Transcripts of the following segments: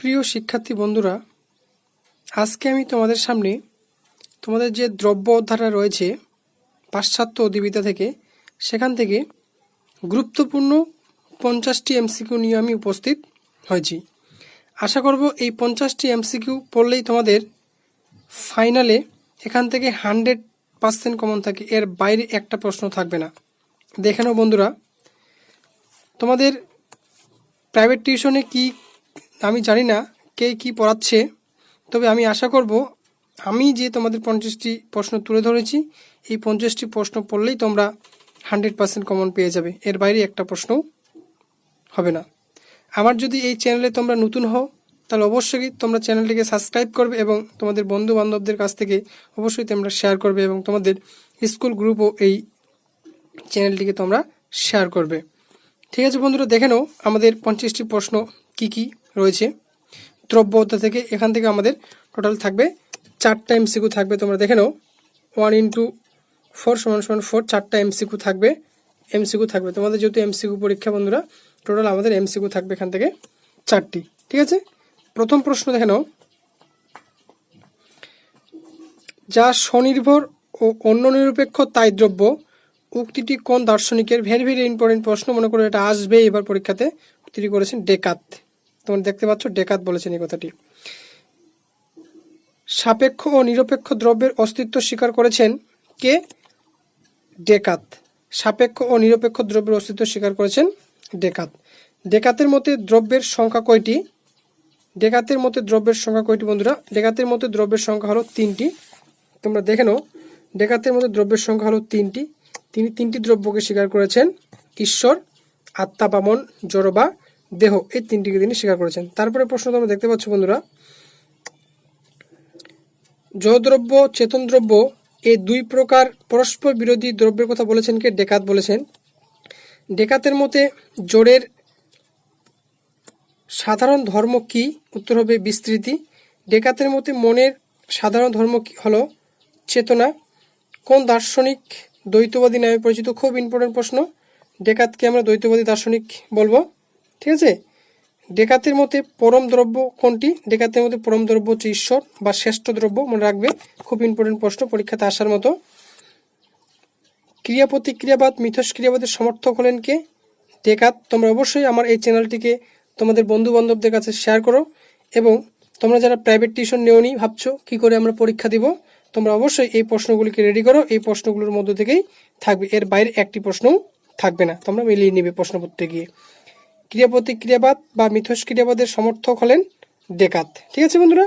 প্রিয় শিক্ষার্থী বন্ধুরা, আজকে আমি তোমাদের সামনে তোমাদের যে দ্রব্য অধ্যায়টা রয়েছে, পাশ্চাত্য অধিবিদ্যা থেকে, সেখান থেকে গুরুত্বপূর্ণ পঞ্চাশটি এমসিকিউ নিয়ে আমি উপস্থিত হয়েছি। আশা করব এই পঞ্চাশটি এমসিকিউ পড়লেই তোমাদের ফাইনালে এখান থেকে হান্ড্রেড পার্সেন্ট কমন থাকে, এর বাইরে একটা প্রশ্ন থাকবে না। দেখে বন্ধুরা, তোমাদের প্রাইভেট টিউশনে কি আমি জানি না কে কি পড়াচ্ছে, তবে আমি আশা করব আমি যে তোমাদের পঞ্চাশটি প্রশ্ন তুলে ধরেছি, এই পঞ্চাশটি প্রশ্ন পড়লেই তোমরা হান্ড্রেড পার্সেন্ট কমন পেয়ে যাবে। এর বাইরে একটা প্রশ্ন হবে না। আমার যদি এই চ্যানেলে তোমরা নতুন হও, তাহলে অবশ্যই তোমরা চ্যানেলটিকে সাবস্ক্রাইব করবে এবং তোমাদের বন্ধু বান্ধবদের কাছ থেকে অবশ্যই তোমরা শেয়ার করবে এবং তোমাদের স্কুল গ্রুপও এই চ্যানেলটিকে তোমরা শেয়ার করবে। ঠিক আছে বন্ধুরা, দেখে নাও আমাদের পঞ্চাশটি প্রশ্ন কি কি। রয়েছে। দ্রব্য অধ্যায় থেকে এখান থেকে আমাদের টোটাল থাকবে চারটা এমসিকিউ থাকবে, তোমরা দেখে নাও। ওয়ান ইন্টু ফোর সমান সমান ফোর চারটা এমসিকিউ থাকবে এমসিকিউ থাকবে। তোমাদের যেহেতু এমসিকিউ পরীক্ষা বন্ধুরা টোটাল আমাদের এমসিকিউ থাকবে এখান থেকে চারটি। ঠিক আছে? প্রথম প্রশ্ন দেখে নাও। যা স্বনির্ভর ও অন্য নিরপেক্ষ তাই দ্রব্য, উক্তিটি কোন দার্শনিকের? ভেরি ভেরি ইম্পর্টেন্ট প্রশ্ন, মনে করো এটা আসবে এবার পরীক্ষাতে। উক্তিটি করেছেন ডেকাত। তোমরা দেখতে পাচ্ছ ডেকাত বলেছেন এই কথাটি। সাপেক্ষ ও নিরপেক্ষ দ্রব্যের অস্তিত্ব স্বীকার করেছেন কে? ডেকাত। সাপেক্ষ ও নিরপেক্ষ দ্রব্যের অস্তিত্ব স্বীকার করেছেন ডেকাত। ডেকাতের মতে দ্রব্যের সংখ্যা কয়টি? ডেকাতের মতে দ্রব্যের সংখ্যা কয়টি বন্ধুরা? ডেকাতের মতে দ্রব্যের সংখ্যা হলো তিনটি। তোমরা দেখে নাও। ডেকাতের মধ্যে দ্রব্যের সংখ্যা হলো তিনটি। তিনি তিনটি দ্রব্যকে স্বীকার করেছেন, ঈশ্বর, আত্মা, বামন, জড়বা দেহ, এই তিনটিকে তিনি স্বীকার করেছেন। তারপরে প্রশ্ন তোমরা দেখতে পাচ্ছ বন্ধুরা জড়দ্রব্য চেতন দ্রব্য এই দুই প্রকার পরস্পর বিরোধী দ্রব্যের কথা বলেছেন কে? ডেকাত বলেছেন। ডেকাতের মতে জোরের সাধারণ ধর্ম কি? উত্তর হবে বিস্তৃতি। ডেকাতের মতে মনের সাধারণ ধর্ম কি? হলো চেতনা। কোন দার্শনিক দ্বৈতবাদী নামে পরিচিত? খুব ইম্পর্টেন্ট প্রশ্ন। ডেকাতকে আমরা দ্বৈতবাদী দার্শনিক বলব। ঠিক আছে? ডেকাতের মতে পরম দ্রব্য কোনটি? ডেকাতের মধ্যে পরম দ্রব্য হচ্ছে ঈশ্বর বা শ্রেষ্ঠ দ্রব্য, মনে রাখবে। খুব ইম্পর্টেন্ট প্রশ্ন, পরীক্ষাতে আসার মতো। ক্রিয়া প্রতিক্রিয়াবাদ মিথস্ক্রিয়াবাদের সমর্থক হলেন কে? ডেকাত, তোমরা অবশ্যই আমার এই চ্যানেলটিকে তোমাদের বন্ধু বান্ধবদের কাছে শেয়ার করো এবং তোমরা যারা প্রাইভেট টিউশন নেওনি ভাবছ কি করে আমরা পরীক্ষা দিব, তোমরা অবশ্যই এই প্রশ্নগুলিকে রেডি করো। এই প্রশ্নগুলোর মধ্য থেকেই থাকবে। এর বাইরে একটি প্রশ্নও থাকবে না। তোমরা মিলিয়ে নিবে প্রশ্নপত্রে গিয়ে। ক্রিয়া প্রতিক্রিয়াবাদ বা মিথস্ক্রিয়াবাদের সমর্থক হলেন ডেকাত। ঠিক আছে বন্ধুরা?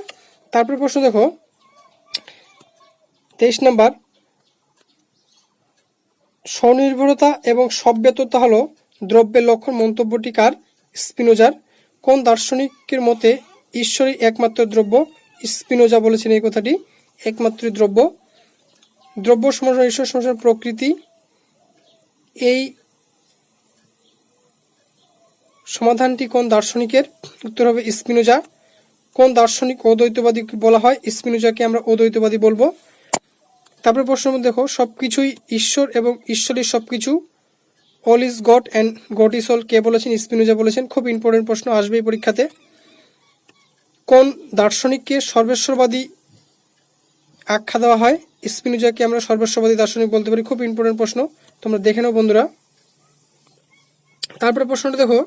তারপর প্রশ্ন দেখো। তেইশ নাম্বার। স্বনির্ভরতা এবং সভ্যততা হলো দ্রব্যের লক্ষণ মন্তব্যটি কার? স্পিনোজার। কোন দার্শনিকের মতে ঈশ্বরই একমাত্র দ্রব্য? স্পিনোজা বলেছেন এই কথাটি। একমাত্র দ্রব্য। দ্রব্য সমস্যা ঈশ্বর সমস্যার প্রকৃতি। এই সমাধানটি কোন দার্শনিকের? উত্তর হবে স্পিনোজা। কোন দার্শনিক অদ্বৈতবাদী বলা হয়? স্পিনোজাকে আমরা অদ্বৈতবাদী বলব। তারপরে প্রশ্ন দেখো, সবকিছুই ঈশ্বর এবং ঈশ্বরের সবকিছু। All is God and God is all কে বলেছেন? স্পিনোজা বলেছেন। খুব ইম্পর্টেন্ট প্রশ্ন, আসবে এই পরীক্ষাতে। কোন দার্শনিককে সর্বেশ্বরবাদী আখ্যা দেওয়া হয়? স্পিনোজাকে আমরা সর্বেশ্বরবাদী দার্শনিক বলতে পারি। খুব ইম্পর্টেন্ট প্রশ্ন, তোমরা দেখে নাও বন্ধুরা। তারপরে প্রশ্নটা দেখো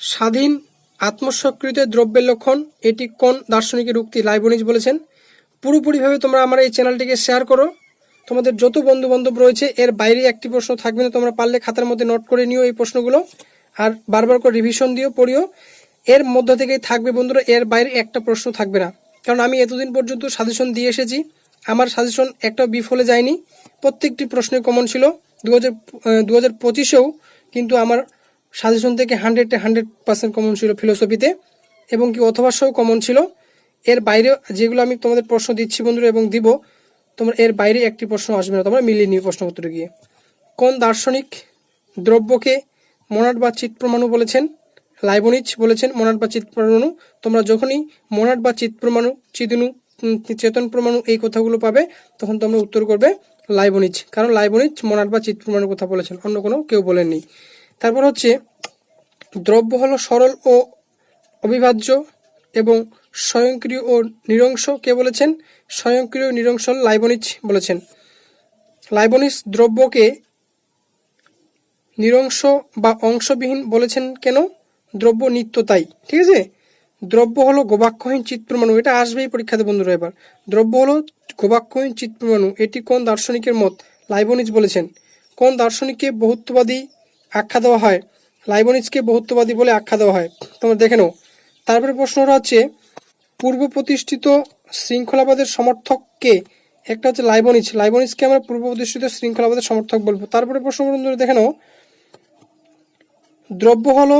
স্বাধীন আত্মস্বীকৃত দ্রব্যের লক্ষণ, এটি কোন দার্শনিকের উক্তি লাইবনিজ বলেছেন? পুরোপুরিভাবে তোমরা আমার এই চ্যানেলটিকে শেয়ার করো। তোমাদের যত বন্ধু বান্ধব রয়েছে, এর বাইরে একটি প্রশ্ন থাকবে না, তোমরা পারলে খাতার মধ্যে নোট করে নিও এই প্রশ্নগুলো। আর বারবার করে রিভিশন দিও, পড়িও। এর মধ্য থেকেই থাকবে বন্ধুরা, এর বাইরে একটা প্রশ্ন থাকবে না। কারণ আমি এতদিন পর্যন্ত সাজেশন দিয়ে এসেছি। আমার সাজেশন একটাও বিফলে যায়নি। প্রত্যেকটি প্রশ্নে কমন ছিল। দু হাজার দু হাজার পঁচিশেও কিন্তু আমার সাজেশন থেকে হান্ড্রেডে হান্ড্রেড পার্সেন্ট কমন ছিল ফিলোসফিতে এবং কি অথবাসও কমন ছিল। এর বাইরে যেগুলো আমি তোমাদের প্রশ্ন দিচ্ছি বন্ধুরা এবং দিব, তোমরা এর বাইরে একটি প্রশ্ন আসবে না, তোমরা মিলিয়ে নিও প্রশ্নপত্র গিয়ে। কোন দার্শনিক দ্রব্যকে মনাট বা চিৎপ্রমাণু বলেছেন? লাইবনিজ বলেছেন মনাট বা চিৎপ্রমাণু তোমরা যখনই মনাট বা চিৎপ্রমাণু চিদনু চেতন প্রমাণু এই কথাগুলো পাবে, তখন তোমরা উত্তর করবে লাইবনিজ কারণ লাইবনিজ মনাট বা চিৎপ্রমাণুর কথা বলেছেন, অন্য কোনো কেউ বলেননি। তারপর হচ্ছে, দ্রব্য হলো সরল ও অবিভাজ্য এবং স্বয়ংক্রিয় ও নিরংশ কে বলেছেন? স্বয়ংক্রিয়, নিরংশ, লাইবনিজ বলেছেন। লাইবনিজ দ্রব্যকে নিরংশ বা অংশবিহীন বলেছেন কেন? দ্রব্য নিত্য তাই। ঠিক আছে? দ্রব্য হলো গোবাক্ষহীন চিৎপ্রমাণু এটা আসবেই পরীক্ষাতে বন্ধুরা এবার। দ্রব্য হলো গোবাক্ষহীন চিৎপ্রমাণু এটি কোন দার্শনিকের মত? লাইবনিজ বলেছেন। কোন দার্শনিককে বহুত্ববাদী আখ্যা দেওয়া হয়। লাইবনিজকে বহুত্ববাদী বলে আখ্যা দেওয়া হয়। তোমরা দেখে নাও। তারপরে প্রশ্নটা হচ্ছে পূর্ব প্রতিষ্ঠিত শৃঙ্খলাবাদের সমর্থক কে একটা হচ্ছে লাইবনিজ। লাইবনিজকে আমরা পূর্ব প্রতিষ্ঠিত শৃঙ্খলাবাদের সমর্থক বলব। তারপরে প্রশ্ন বন্ধুরা দেখে নাও। দ্রব্য হলো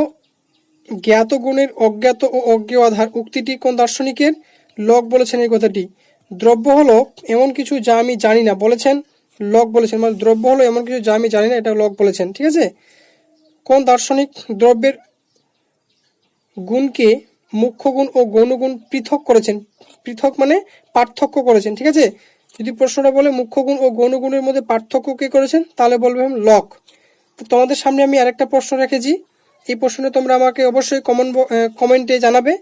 জ্ঞাত গুণের অজ্ঞাত ও অজ্ঞেয় আধার। উক্তিটি কোন দার্শনিকের? লক বলেছেন এই কথাটি। দ্রব্য হলো এমন কিছু যা আমি জানি না। বলেছেন লক বলেছেন মানে দ্রব্য হলো এমন কিছু যা আমি জানি না, এটা লক বলেছেন, ঠিক আছে? কোন দার্শনিক দ্রব্যের গুণকে মুখ্য গুণ ও গৌণগুণ পৃথক করেছেন? পৃথক মানে পার্থক্য করেছেন, ঠিক আছে? যদি প্রশ্নটা বলে মুখ্য গুণ ও গৌণগুণের মধ্যে পার্থক্য কে করেছেন, তাহলে বলবে লক। তোমাদের সামনে আমি আরেকটা প্রশ্ন রেখেছি। এই প্রশ্নে তোমরা আমাকে অবশ্যই কমন কমেন্টে জানাবে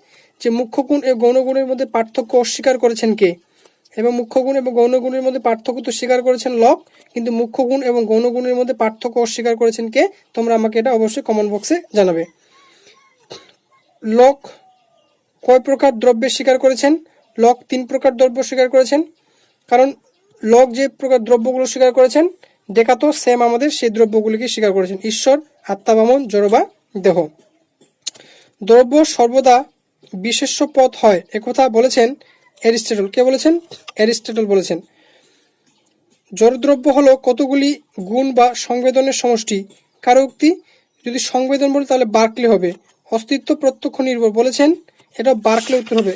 যে মুখ্য গুণ ও গৌণগুণের মধ্যে পার্থক্য অস্বীকার করেছেন কে? এবং মুখ্য গুণ এবং গৌণগুণের মধ্যে পার্থক্য তো স্বীকার করেছেন লক, কিন্তু মুখ্য গুণ এবং গৌণগুণের মধ্যে পার্থক্য অস্বীকার করেছেন কে? তোমরা আমাকে এটা অবশ্যই কমেন্ট বক্সে জানাবে। লক কয় প্রকার দ্রব্যের স্বীকার করেছেন? লক তিন প্রকার দ্রব্য স্বীকার করেছেন। কারণ লক যে প্রকার দ্রব্যগুলো স্বীকার করেছেন দেখা তো সেম আমাদের সেই দ্রব্যগুলিকে স্বীকার করেছেন। ঈশ্বর, আত্মা, বামন জড়বা দেহ। দ্রব্য সর্বদা বিশেষ্য পথ হয়। একথা বলেছেন অ্যারিস্টটল। কে বলেছেন? অ্যারিস্টটল বলেছেন। জড়দ্রব্য হলো কতগুলি গুণ বা সংবেদনের সমষ্টি। কারও উক্তি? যদি সংবেদন বলে তাহলে বার্কলে হবে। অস্তিত্ব প্রত্যক্ষ নির্ভর বলেছেন, এটা বার্কলে উত্তর হবে।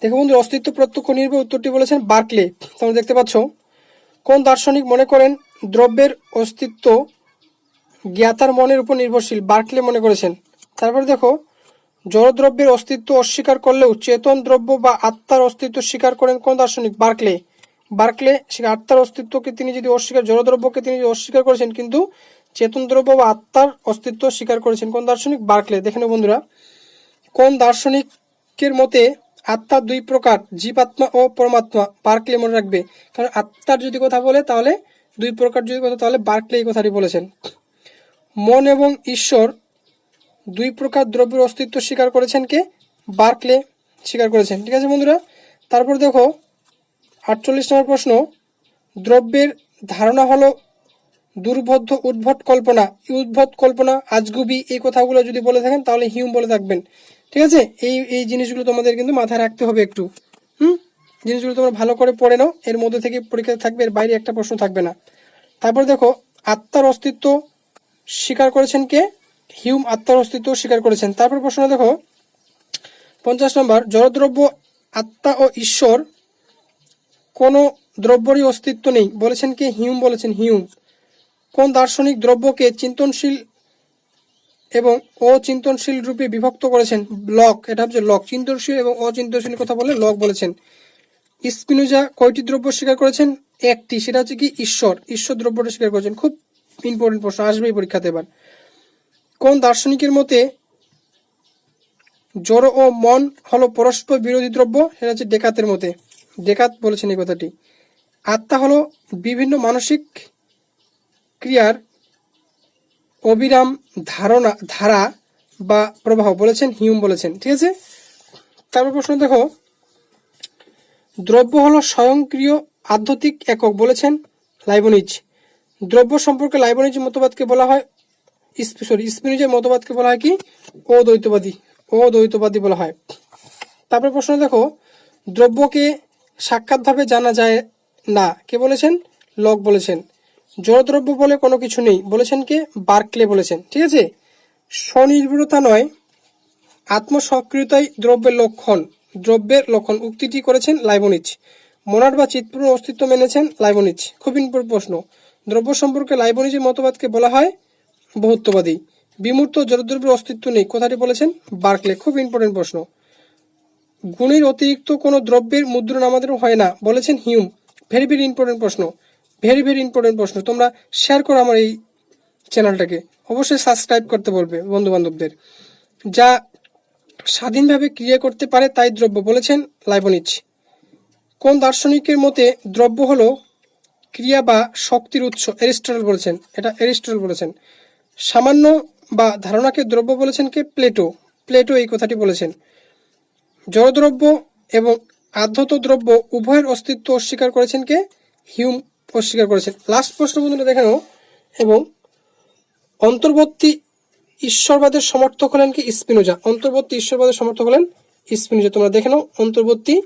দেখো বন্ধু অস্তিত্ব প্রত্যক্ষ নির্ভর উত্তরটি বলেছেন বার্কলে। তোমরা দেখতে পাচ্ছ, কোন দার্শনিক মনে করেন দ্রব্যের অস্তিত্ব জ্ঞাতার মনের উপর নির্ভরশীল? বার্কলে মনে করেছেন। তারপর দেখো জড়দ্রব্যের অস্তিত্ব অস্বীকার করলেও চেতন দ্রব্য বা আত্মার অস্তিত্ব স্বীকার করেন কোন দার্শনিক? বার্কলে। বার্কলে আত্মার অস্তিত্বকে তিনি যদি অস্বীকার জড়দ্রব্যকে তিনি যদি অস্বীকার করেছেন, কিন্তু চেতন দ্রব্য বা আত্মার অস্তিত্ব স্বীকার করেছেন কোন দার্শনিক? বার্কলে। দেখে নাও বন্ধুরা। কোন দার্শনিকের মতে আত্মা দুই প্রকার, জীবাত্মা ও পরমাত্মা? বার্কলে মনে রাখবে। কারণ আত্মার যদি কথা বলে, তাহলে দুই প্রকার যদি কথা, তাহলে বার্কলে এই কথাটি বলেছেন। মন এবং ঈশ্বর দুই প্রকার দ্রব্যের অস্তিত্ব স্বীকার করেছেন কে? বার্কলে স্বীকার করেছেন। ঠিক আছে বন্ধুরা? তারপর দেখো, আটচল্লিশ নম্বর প্রশ্ন, দ্রব্যের ধারণা হলো দুর্বোধ্য উদ্ভট কল্পনা। উদ্ভট কল্পনা, আজগুবি, এই কথাগুলো যদি বলে থাকেন, তাহলে হিউম বলে থাকবেন। ঠিক আছে? এই এই জিনিসগুলো তোমাদের কিন্তু মাথায় রাখতে হবে একটু। হুম? জিনিসগুলো তোমরা ভালো করে পড়ে নাও। এর মধ্যে থেকে পরীক্ষা থাকবে, এর বাইরে একটা প্রশ্ন থাকবে না। তারপর দেখো, আত্মার অস্তিত্ব স্বীকার করেছেন কে? হিউম আত্মার অস্তিত্ব স্বীকার করেছেন। তারপর প্রশ্ন দেখো, পঞ্চাশ নম্বর জড়দ্রব্য আত্মা ও ঈশ্বর কোনো দ্রব্যরই অস্তিত্ব নেই। বলেছেন কে? হিউম বলেছেন, হিউম। কোন দার্শনিক দ্রব্যকে চিন্তনশীল এবং অচিন্তনশীল রূপে বিভক্ত করেছেন? লক, এটা হচ্ছে লক। চিন্তনশীল এবং অচিন্তনশীল কথা বলে লক বলেছেন। স্পিনোজা কয়টি দ্রব্য স্বীকার করেছেন? একটি, সেটা হচ্ছে কি? ঈশ্বর। ঈশ্বর দ্রব্যটা স্বীকার করেছেন। খুব ইম্পর্টেন্ট প্রশ্ন আসবেই পরীক্ষাতে এবার। কোন দার্শনিকের মতে জড় ও মন হলো পরস্পর বিরোধী দ্রব্য? সেটা হচ্ছে ডেকাতের মতে। ডেকাত বলেছেন এই কথাটি। আত্মা হলো বিভিন্ন মানসিক ক্রিয়ার অবিরাম ধারণা, ধারা বা প্রবাহ বলেছেন, হিউম বলেছেন। ঠিক আছে? তারপর প্রশ্ন দেখো। দ্রব্য হলো স্বয়ংক্রিয় আধ্যাত্মিক একক বলেছেন লাইবনিজ। দ্রব্য সম্পর্কে লাইবনিজ মতবাদকে বলা হয় সরি স্পিনিজের মতবাদকে বলা হয় কি? অদ্বৈতবাদী। অদ্বৈতবাদী বলা হয়। তারপর প্রশ্ন দেখো, দ্রব্যকে সাক্ষাৎভাবে জানা যায় না। কে বলেছেন? লক বলেছেন। জড়দ্রব্য বলে কোনো কিছু নেই। বলেছেন কে? বার্কলে বলেছেন। ঠিক আছে? স্বনির্ভরতা নয়, আত্মসক্রিয়তাই দ্রব্যের লক্ষণ। দ্রব্যের লক্ষণ। উক্তিটি করেছেন লাইবনিজ মনার বা চিৎপূর্ণ অস্তিত্ব মেনেছেন লাইবনিজ খুব ইম্পর্টেন্ট প্রশ্ন। দ্রব্য সম্পর্কে লাইবনিজের মতবাদকে বলা হয় বহুত্ববাদী বিমূর্ত জড়দ্রব্যের অস্তিত্ব নেই। কথাটি বলেছেন বার্কলে। খুব ইম্পর্টেন্ট প্রশ্ন। গুণের অতিরিক্ত কোনো দ্রব্যের মুদ্রণ আমাদের হয় না, বলেছেন হিউম। ভেরি ভেরি ইম্পর্টেন্ট প্রশ্ন। ভেরি ভেরি ইম্পর্টেন্ট প্রশ্ন। তোমরা শেয়ার করো আমার এই চ্যানেলটাকে অবশ্যই সাবস্ক্রাইব করতে বলবে বন্ধু বান্ধবদের যা স্বাধীনভাবে ক্রিয়া করতে পারে তাই দ্রব্য, বলেছেন লাইবনিচ কোন দার্শনিকের মতে দ্রব্য হলো ক্রিয়া বা শক্তির উৎস? এরিস্টটল বলেছেন। এটা এরিস্টটল বলেছেন। সামান্য বা ধারণাকে দ্রব্য বলেছেন কে? প্লেটো। প্লেটো এই কথাটি বলেছেন। জড়দ্রব্য এবং আধ্যত দ্রব্য উভয়ের অস্তিত্ব অস্বীকার করেছেন কে? হিউম অস্বীকার করেছেন। লাস্ট প্রশ্ন বন্ধুরা, দেখে নাও। এবং অন্তর্বর্তী ঈশ্বরবাদের সমর্থক হলেন কি? স্পিনোজা। অন্তর্বর্তী ঈশ্বরবাদের সমর্থক হলেন স্পিনোজা। তোমরা দেখে নাও, অন্তর্বর্তী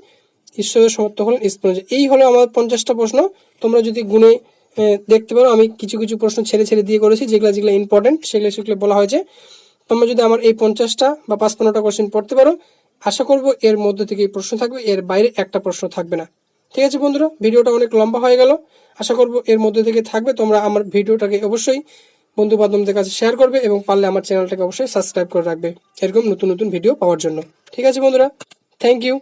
ঈশ্বরের সমর্থক হলেন স্পিনোজা। এই হলো আমার পঞ্চাশটা প্রশ্ন। তোমরা যদি গুণে দেখতে পারো, আমি কিছু কিছু প্রশ্ন ছেড়ে ছেড়ে দিয়ে করেছি, যেগুলো যেগুলো ইম্পর্টেন্ট সেগুলো সেগুলো বলা হয়েছে। তোমরা যদি আমার এই পঞ্চাশটা বা পাঁচপান্নটা কোশ্চেন পড়তে পারো, আশা করব এর মধ্যে থেকে প্রশ্ন থাকবে, এর বাইরে একটা প্রশ্ন থাকবে না। ঠিক আছে বন্ধুরা, ভিডিওটা অনেক লম্বা হয়ে গেল। আশা করব এর মধ্যে থেকে থাকবে, তোমরা আমার ভিডিওটাকে অবশ্যই বন্ধু বান্ধবদের কাছে শেয়ার করবে এবং পারলে আমার চ্যানেলটাকে অবশ্যই সাবস্ক্রাইব করে রাখবে, এরকম নতুন নতুন ভিডিও পাওয়ার জন্য। ঠিক আছে বন্ধুরা থ্যাংক ইউ